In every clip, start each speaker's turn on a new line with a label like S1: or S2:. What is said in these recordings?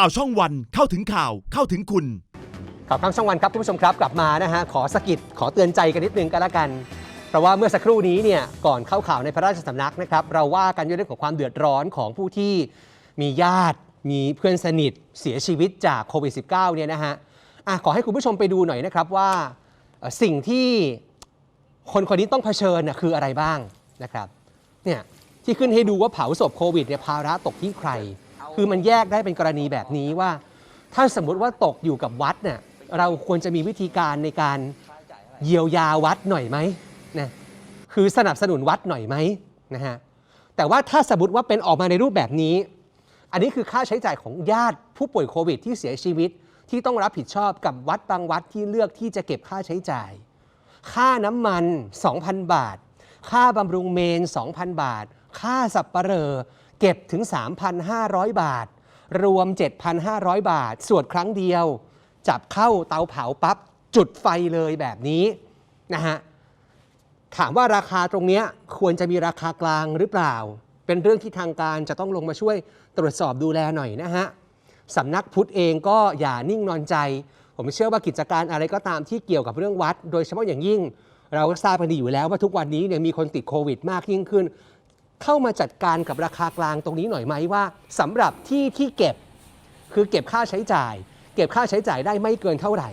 S1: ข่าวช่องวันเข้าถึงข่าวเข้าถึงคุณ
S2: ข่าวข้ามช่องวันครับทุกผู้ชมครับกลับมานะฮะขอสะกิดขอเตือนใจกันนิดนึงก็แล้วกัน เพราะว่าเมื่อสักครู่นี้เนี่ยก่อนเข้าข่าวในพระราชสำนักนะครับเราว่ากันเรื่องของความเดือดร้อนของผู้ที่มีญาติ มีเพื่อนสนิทเสียชีวิตจากโควิด -19 เนี่ยนะฮะอะขอให้คุณผู้ชมไปดูหน่อยนะครับว่าสิ่งที่คนคนนี้ต้องเผชิญน่ะคืออะไรบ้างนะครับเนี่ยที่ขึ้นให้ดูว่าเผาศพโควิดเนี่ยภาระตกที่ใคร คือมันแยกได้เป็นกรณีแบบนี้ว่า ถ้าสมมุติว่าตกอยู่กับวัดเนี่ยเราควรจะมีวิธีการในการเยียวยาวัดหน่อยไหมนะคือสนับสนุนวัดหน่อยไหมนะฮะแต่ว่าถ้าสมมติว่าเป็นออกมาในรูปแบบนี้ อันนี้คือค่าใช้จ่ายของญาติผู้ป่วยโควิด ที่เสียชีวิตที่ต้องรับผิดชอบกับวัดบางวัดที่เลือกที่จะเก็บค่าใช้จ่าย ค่าน้ำมัน 2,000 บาท ค่าบำรุงเมน 2,000 บาท ค่าสับปะเรอ เก็บถึง 3,500 บาท รวม 7,500 บาท สวดครั้งเดียว จับเข้าเตาเผาปั๊บจุดไฟเลยแบบนี้นะฮะถามว่าราคาตรงเนี้ยควรจะมีราคากลางหรือเปล่า เป็นเรื่องที่ทางการจะต้องลงมาช่วยตรวจสอบดูแลหน่อยนะฮะสำนักพุทธเองก็อย่านิ่งนอนใจ ผมเชื่อว่ากิจการอะไรก็ตามที่เกี่ยวกับเรื่องวัด โดยเฉพาะอย่างยิ่ง เราก็ทราบกันดีอยู่แล้วว่าทุกวันนี้เนี่ยมีคนติดโควิด มากยิ่งขึ้น เข้ามาจัดการกับราคากลางตรงนี้หน่อยไหมว่าสำหรับที่ที่เก็บคือเก็บค่าใช้จ่าย เก็บค่าใช้จ่ายได้ไม่เกินเท่าไหร่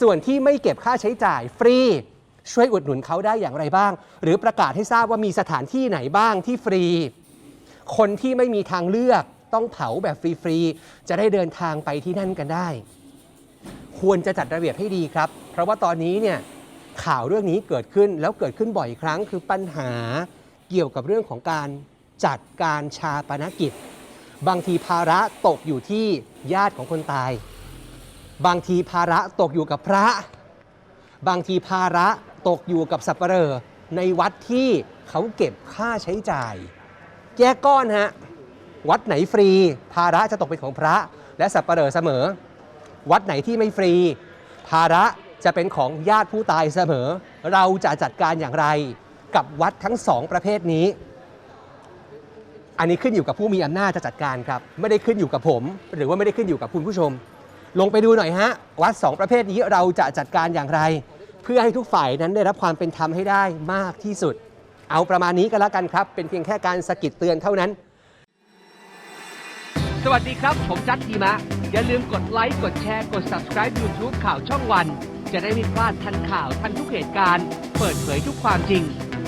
S2: ส่วนที่ไม่เก็บค่าใช้จ่ายฟรีช่วยอุดหนุนเขาได้อย่างไรบ้าง หรือประกาศให้ทราบว่ามีสถานที่ไหนบ้างที่ฟรี คนที่ไม่มีทางเลือกต้องเผาแบบฟรีๆจะได้เดินทางไปที่นั่นกันได้ ควรจะจัดระเบียบให้ดีครับ เพราะว่าตอนนี้เนี่ยข่าวเรื่องนี้เกิดขึ้นแล้วเกิดขึ้นบ่อยครั้งคือปัญหา เกี่ยวกับเรื่องของการจัดการชาปนกิจ บางทีภาระตกอยู่ที่ญาติของคนตาย บางทีภาระตกอยู่กับพระ บางทีภาระตกอยู่กับสับปเหร่อในวัดที่เขาเก็บค่าใช้จ่าย แยกก้อนฮะวัดไหนฟรี ภาระจะตกเป็นของพระ และสับปเหร่อเสมอ วัดไหนที่ไม่ฟรี ภาระจะเป็นของญาติผู้ตายเสมอ เราจะจัดการอย่างไร กับวัดทั้งสองประเภทนี้ อันนี้ขึ้นอยู่กับผู้มีอำนาจจะจัดการครับ ไม่ได้ขึ้นอยู่กับผม หรือว่าไม่ได้ขึ้นอยู่กับคุณผู้ชม ลงไปดูหน่อยฮะ วัดสองประเภทนี้เราจะจัดการอย่างไร เพื่อให้ทุกฝ่ายนั้นได้รับความเป็นธรรมให้ได้มากที่สุด เอาประมาณนี้ก็แล้วกันครับ เป็นเพียงแค่การสะกิดเตือนเท่านั้น
S3: สวัสดีครับ ผมจัดทีมะ อย่าลืมกดไลค์กดแชร์กด subscribe YouTube ข่าวช่องวันจะได้ไม่พลาดทันข่าวทันทุกเหตุการณ์ เปิดเผยทุกความจริง